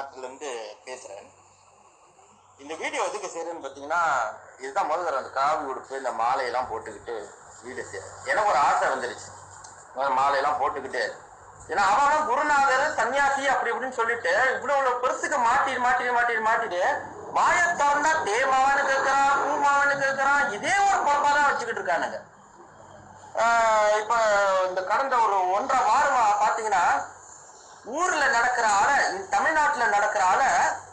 மாநாட்டிலேருந்து பேசுகிறேன் இந்த வீடியோ எதுக்கு செய்கிறேன்னு பார்த்தீங்கன்னா இதுதான் முதல்ல அந்த காவி உடுப்பு இந்த மாலையெல்லாம் போட்டுக்கிட்டு வீடியோ செய்கிறேன் எனக்கு ஒரு ஆசை வந்துருச்சு. மாலையெல்லாம் போட்டுக்கிட்டு. ஏன்னா அவன் குருநாதர் சன்னியாசி அப்படி இப்படின்னு சொல்லிட்டு இவ்வளோ இவ்வளோ பெருசுக்கு மாட்டிட்டு மாட்டிட்டு மாட்டிட்டு மாட்டிட்டு வாயை திறந்தா தேமாவனு கேட்கறான் பூமாவனு கேட்கறான் இதே ஒரு பொறுப்பாக தான் வச்சுக்கிட்டு இருக்கானுங்க. ஆஹ் இந்த கடந்த ஒரு ஒன்றரை வாரம் பார்த்தீங்கன்னா ஊர்ல நடக்கிற ஆள தமிழ்நாட்டுல நடக்கிற ஆள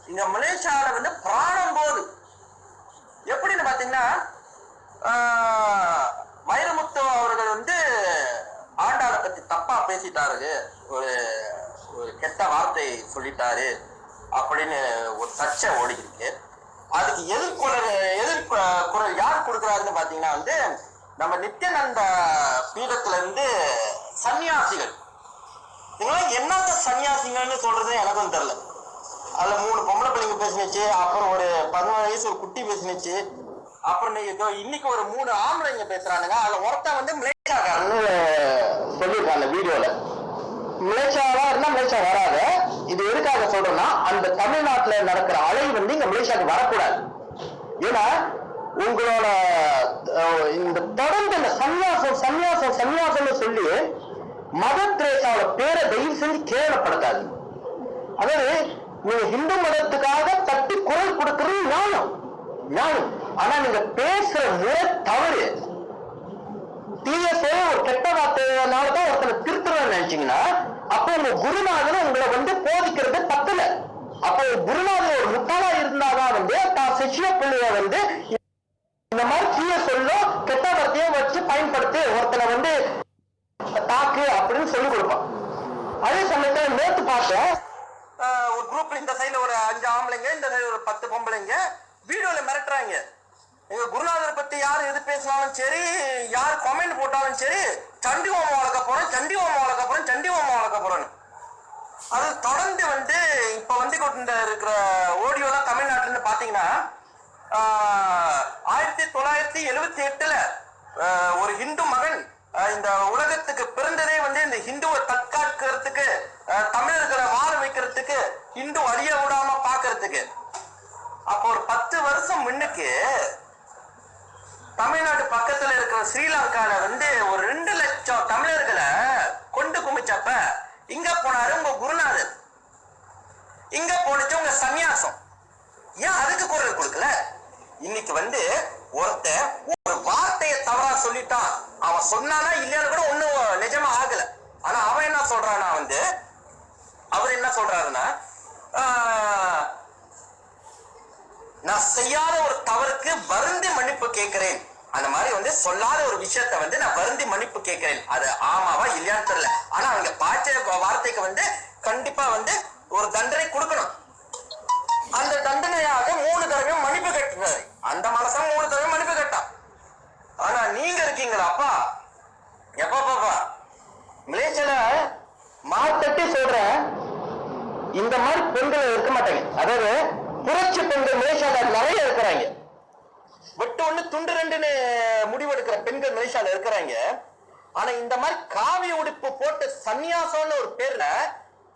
இங்க மலேசியால வந்து பிராணம் போகுது எப்படின்னு பாத்தீங்கன்னா வைரமுத்து அவர்கள் வந்து ஆண்டாளை பத்தி தப்பா பேசிட்டாரு. ஒரு ஒரு கெட்ட வார்த்தை சொல்லிட்டாரு. அப்படின்னு ஒரு சர்ச்சை ஓடிக்கிருக்கு. அதுக்கு எதிர்குரல் எதிர் குரல் யார் கொடுக்குறாருன்னு பாத்தீங்கன்னா வந்து நம்ம நித்யானந்த பீடத்துல இருந்து சன்னியாசிகள். இவங்களாம் என்னத்த சன்னியாசிங்கன்னு சொல்றது எனக்கும் தெரியல. அதுல மூணு பொம்பளை பிள்ளைங்க பேசினுச்சு அப்புறம் ஒரு பதினோரு வயசு ஒரு குட்டி பேசினுச்சு அப்புறம் இன்னைக்கு இன்னைக்கு ஒரு மூணு ஆம்பளைங்க பேசுறானுங்க அதுல ஒருத்தன் வந்து மிளேச்சாக்காரன்னு சொல்லியிருக்காங்க அந்த வீடியோல. மிளேச்சாவா இருந்தா மிளேச்சா வராது. இது எதுக்காக சொல்றோம்னா அந்த தமிழ்நாட்டுல நடக்கிற அலை வந்து இங்க மலேசியாவுக்கு வரக்கூடாது. ஏன்னா உங்களோட இந்த தொடர்ந்து இந்த சன்னியாசம் சன்னியாசம் சன்னியாசம்னு சொல்லி மத திரேசாவோட பேரை தயவு செஞ்சு கேவலப்படுத்தாது அதாவது நீங்க இந்து மதத்துக்காக தட்டி குரல் கொடுக்கறது ஞானம். ஞானம். ஆனா நீங்க பேசுற முறை தவறு. தீய செயல் ஒரு கெட்ட வார்த்தையினால தான் ஒருத்தனை திருத்துறன்னு நினைச்சீங்கன்னா அப்போ உங்க குருநாதன் உங்களை வந்து போதிக்கிறது தப்புல. அப்போ ஒரு குருநாதன் ஒரு முட்டாளா இருந்தாதான் வந்து தான் சிஷ்ய பிள்ளைய வந்து இந்த மாதிரி தீய சொல்லோ கெட்ட வார்த்தையோ வச்சு பயன்படுத்தி ஒருத்தனை வந்து தாக்கு அப்படின்னு சொல்லி கொடுப்பான். அதே சமயத்துல நேத்து பார்த்தேன் ஒரு குரூப்ல இந்த சைடுல ஒரு அஞ்சு ஆம்பளைங்க இந்த சைடு ஒரு பத்து பொம்பளைங்க வீடியோல மிரட்டுறாங்க. எங்க குருநாதர் பத்தி யார் எது பேசினாலும் சரி யார் கமெண்ட் போட்டாலும் சரி சண்டி ஓமம் வளர்க்க போறோம் சண்டி ஓமம் வளர்க்க போறோம் சண்டி ஓமம் வளர்க்க போறோம்னு. அது தொடர்ந்து வந்து இப்ப வந்து கொண்டு இருக்கிற ஓடியோலாம் தமிழ்நாட்டுல இருந்து பாத்தீங்கன்னா ஆஹ், ஆயிரத்தி தொள்ளாயிரத்தி எழுவத்தி எட்டுல ஒரு இந்து மகன் இந்த உலகத்துக்கு பிறந்ததே வந்து இந்த ஹிந்துவை தற்காக்கிறதுக்கு தமிழர்களை வாழ வைக்கிறதுக்கு ஹிந்து அழிய விடாம பாக்குறதுக்கு அப்போ ஒரு பத்து வருஷம் முன்னுக்கு தமிழ்நாட்டு பக்கத்துல இருக்கிற ஸ்ரீலங்கால வந்து ஒரு ரெண்டு லட்சம் தமிழர்களை கொண்டு குமிச்சப்ப இங்க போனாரு உங்க குருநாதர். இங்க போனுச்சு உங்க சன்னியாசம் ஏன் அதுக்கு குரல் கொடுக்கல? இன்னைக்கு வந்து ஒருத்தன் ஒரு அவன் சொன்னானா இல்லையான்னு கூட ஒண்ணும் நிஜமா ஆகல. ஆனா அவன் என்ன சொல்றானா வந்து அவர் என்ன சொல்றாருன்னா நான் செய்யாத ஒரு தவறுக்கு வருந்தி மன்னிப்பு கேட்கிறேன். அந்த மாதிரி வந்து சொல்லாத ஒரு விஷயத்த வந்து நான் வருந்தி மன்னிப்பு கேட்கிறேன். அது ஆமாவா இல்லையான்னு தெரியல. ஆனா அவங்க பாய்ச்ச வார்த்தைக்கு வந்து கண்டிப்பா வந்து ஒரு தண்டனை கொடுக்கணும். அந்த தண்டனையாக மூணு தடவை மன்னிப்பு கேட்டுறாரு அந்த மனசா மூணு தடவை மன்னிப்பு கட்டான் ஆனா நீங்க இருக்கீங்களா அப்பா? எப்பா பாப்பா மலேசியால மாத்தட்டி சொல்றேன். இந்த மாதிரி பெண்கள் இருக்க மாட்டாங்க. அதாவது புரட்சி பெண்கள் மலேசியால நிறைய இருக்கிறாங்க. வெட்டு ஒண்ணு துண்டு ரெண்டுன்னு முடிவெடுக்கிற பெண்கள் மலேசியால இருக்கிறாங்க. ஆனா இந்த மாதிரி காவி உடுப்பு போட்டு சன்னியாசம்னு ஒரு பேர்ல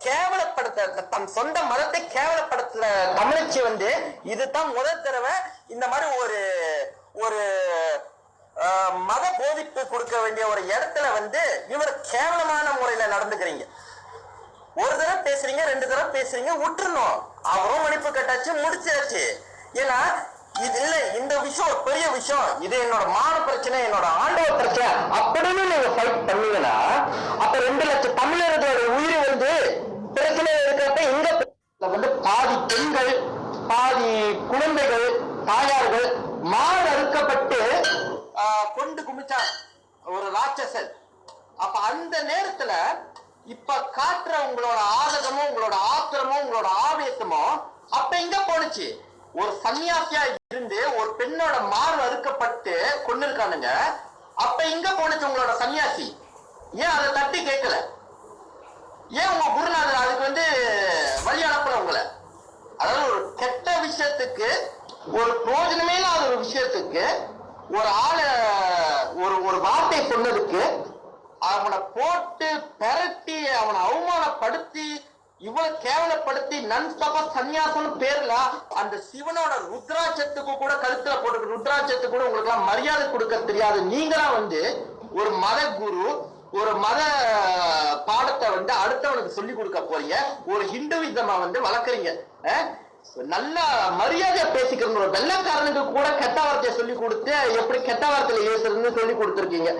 கேவலப்படுத்த தன் சொந்த மதத்தை கேவலப்படுத்துற தமிழச்சி வந்து இதுதான் முதல் தடவை இந்த மாதிரி ஒரு ஒரு மத போதிப்பு கொடுக்க வேண்டிய ஒரு இடத்துல வந்து இவர் கேவலமான முறையில நடந்துக்கிறீங்க. ஒரு தடவை பேசுறீங்க ரெண்டு தடவை பேசுறீங்க விட்டுறணும். அவரும் மன்னிப்பு கட்டாச்சு முடிச்சாச்சு. ஏன்னா இது இல்ல இந்த விஷயம் ஒரு பெரிய விஷயம். இது என்னோட மான பிரச்சனை என்னோட ஆண்டவ பிரச்சனை. அப்படின்னு நீங்க ஃபைட் பண்ணீங்கன்னா அப்ப ரெண்டு லட்சம் தமிழர்களோட உயிர் வந்து பிரச்சனை இருக்கிறப்ப இங்க வந்து பாதி பெண்கள் பாதி குழந்தைகள் தாயார்கள் மாடு அறுக்கப்பட்டு கொண்டு குமிச்சாங்க ஒரு ராட்சசன். அப்ப அந்த நேரத்துல இப்ப காட்டுற உங்களோட ஆதகமும் உங்களோட ஆத்திரமும் உங்களோட ஆவேசமோ அப்ப எங்க போனுச்சு ஒரு சன்னியாசியா இருந்து ஒரு பெண்ணோட மாறு அறுக்கப்பட்டு கொண்டு இருக்கானுங்க அப்ப எங்க போனுச்சு உங்களோட சன்னியாசி? ஏன் அதை தட்டி கேட்கல? ஏன் உங்க குருநாதர் அதுக்கு வந்து வழி அனுப்பல உங்களை? அதாவது ஒரு கெட்ட விஷயத்துக்கு ஒரு பிரோஜனமே இல்லாத ஒரு விஷயத்துக்கு ஒரு ஆளை ஒரு ஒரு வார்த்தை சொன்னதுக்கு அவனை போட்டு பெரட்டி அவனை அவமானப்படுத்தி இவ்வளவு கேவலப்படுத்தி நன்சப சன்னியாசம் பேர்ல அந்த சிவனோட ருத்ராட்சத்துக்கு கூட கழுத்துல போட்டு ருத்ராட்சத்துக்கு கூட உங்களுக்கு எல்லாம் மரியாதை கொடுக்க தெரியாது. நீங்களா வந்து ஒரு மத குரு ஒரு மத பாடத்தை வந்து அடுத்தவனுக்கு சொல்லி கொடுக்க போறீங்க. ஒரு ஹிந்துவிசமா வந்து வளர்க்குறீங்க. நல்ல மரியாதையா பேசிக்கிறோம் ஒரு வெள்ளக்காரனுக்கு கூட கெட்ட வார்த்தையை சொல்லி கொடுத்து எப்படி கெட்ட வார்த்தையில ஏசுறதுன்னு சொல்லி கொடுத்துருக்கீங்க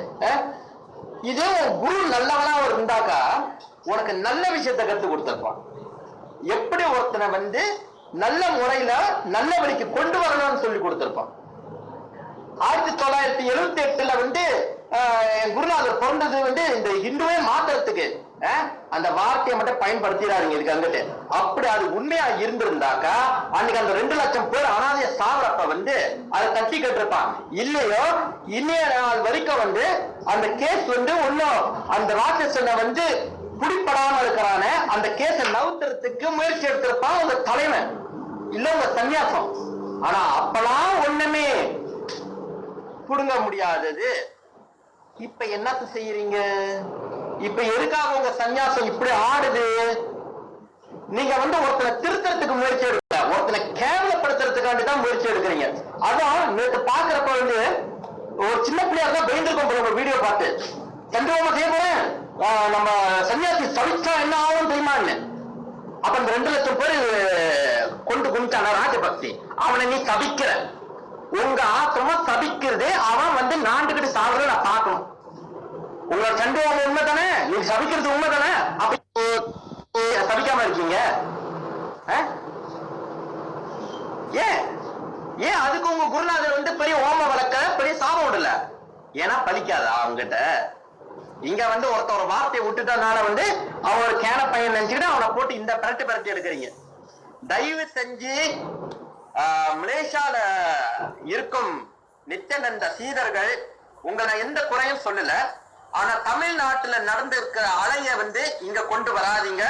இதே குரு நல்லவனா ஒரு இருந்தாக்கா உனக்கு நல்ல விஷயத்தை கத்து கொடுத்துருப்பான். எப்படி ஒருத்தனை வந்து நல்ல முறையில நல்ல வழிக்கு கொண்டு வரணும்னு சொல்லி கொடுத்திருப்பான். ஆயிரத்தி தொள்ளாயிரத்தி எழுபத்தி எட்டுல வந்து என் குருநாதர் பிறந்தது வந்து இந்த இந்துவே மாத்துறதுக்கு அந்த வார்த்தையை மட்டும் பயன்படுத்திடாருங்க இதுக்கு அங்கிட்டு. அப்படி அது உண்மையா இருந்திருந்தாக்கா அன்னைக்கு அந்த ரெண்டு லட்சம் பேர் அனாதைய சாவரப்ப வந்து அதை தட்டி கட்டிருப்பான் இல்லையோ இன்னைய நாள் வரைக்கும் வந்து அந்த கேஸ் வந்து ஒன்னும் அந்த ராட்சசனை வந்து பிடிப்படாம இருக்கிறான அந்த கேஸை நவுத்துறதுக்கு முயற்சி எடுத்திருப்பான் உங்க தலைவன். இல்ல உங்க சன்னியாசம் ஆனா அப்பெல்லாம் ஒண்ணுமே புடுங்க முடியாதது. இப்ப என்னத்த செய்யறீங்க? இப்ப எதுக்காக உங்க சன்னியாசம் இப்படி ஆடுது? நீங்க வந்து ஒருத்தனை திருத்தறதுக்கு முயற்சி எடுக்கல ஒருத்தனை கேவலப்படுத்துறதுக்காண்டி தான் முயற்சி எடுக்கிறீங்க. அதான் நேற்று பாக்குறப்ப வந்து ஒரு சின்ன பிள்ளையா தான் பயந்துருக்கோம் போல ஒரு வீடியோ பார்த்து. சந்திரபாபு செய்ய போறேன். நம்ம சன்னியாசி சவிச்சா என்ன ஆகும் தெரியுமான்னு அப்ப அந்த ரெண்டு லட்சம் பேர் கொண்டு கும்பிட்டான ராஜபக்தி. அவனை நீ சபிக்கிற. உங்க ஆத்திரமா சபிக்கிறது அவன் வந்து நாண்டுகிட்டு சாகுறத நான் பார்க்கணும். உங்களோட சண்டை உண்மை தானே நீங்க சபிக்கிறது உண்மை தானே அப்ப சபிக்காம இருக்கீங்க. ஆ? ஏன்? ஏன் அதுக்கு உங்க குருநாதர் வந்து பெரிய ஓம வழக்க பெரிய சாபம் விடல? ஏன்னா பலிக்காதா அவங்கிட்ட? இங்க வந்து ஒருத்தன் ஒரு வார்த்தையை விட்டுட்டனால வந்து அவன் ஒரு கேன பையன் நினைச்சுக்கிட்டு அவனை போட்டு இந்த பரட்டு பரட்டி எடுக்கிறீங்க. தயவு செஞ்சு மலேசியால இருக்கும் நித்யானந்த சீடர்கள் உங்களை எந்த குறையும் சொல்லல. ஆனா தமிழ்நாட்டுல நடந்து இருக்கிற அலைய வந்து இங்க கொண்டு வராதீங்க.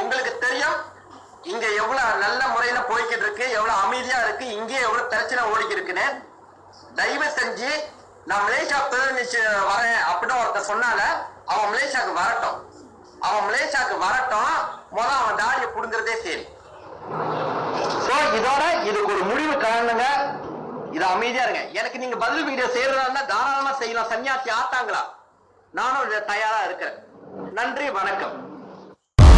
உங்களுக்கு தெரியும் இங்க எவ்வளவு நல்ல முறையில போய்கிட்டு இருக்கு எவ்வளவு அமைதியா இருக்கு இங்கே எவ்வளவு பிரச்சனை ஓடிக்கிட்டு இருக்குன்னு தயவு செஞ்சு நான் மலேசியா பிரதிநிதி வரேன் அப்படின்னு ஒருத்தர் சொன்னால அவன் மலேசியாவுக்கு வரட்டும். அவன் மலேசியாவுக்கு வரட்டும் முதல் அவன் தாடியை புடுங்கிறதே சரி. சோ இதோட இதுக்கு ஒரு முடிவு காணுங்க இது அமைதியா இருங்க எனக்கு நீங்க பதில் வீடியோ செய்யறதா தாராளமா செய்யலாம் சன்னியாசி ஆத்தாங்களா நானும் இதுல தயாரா இருக்கிறேன் நன்றி வணக்கம்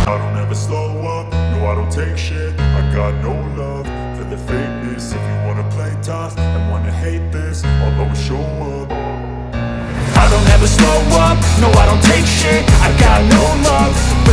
I don't ever slow up, no I don't take shit I got no love for the fakeness If you wanna play tough and wanna hate this I'll always show up I don't ever slow up, no I don't take shit I got no love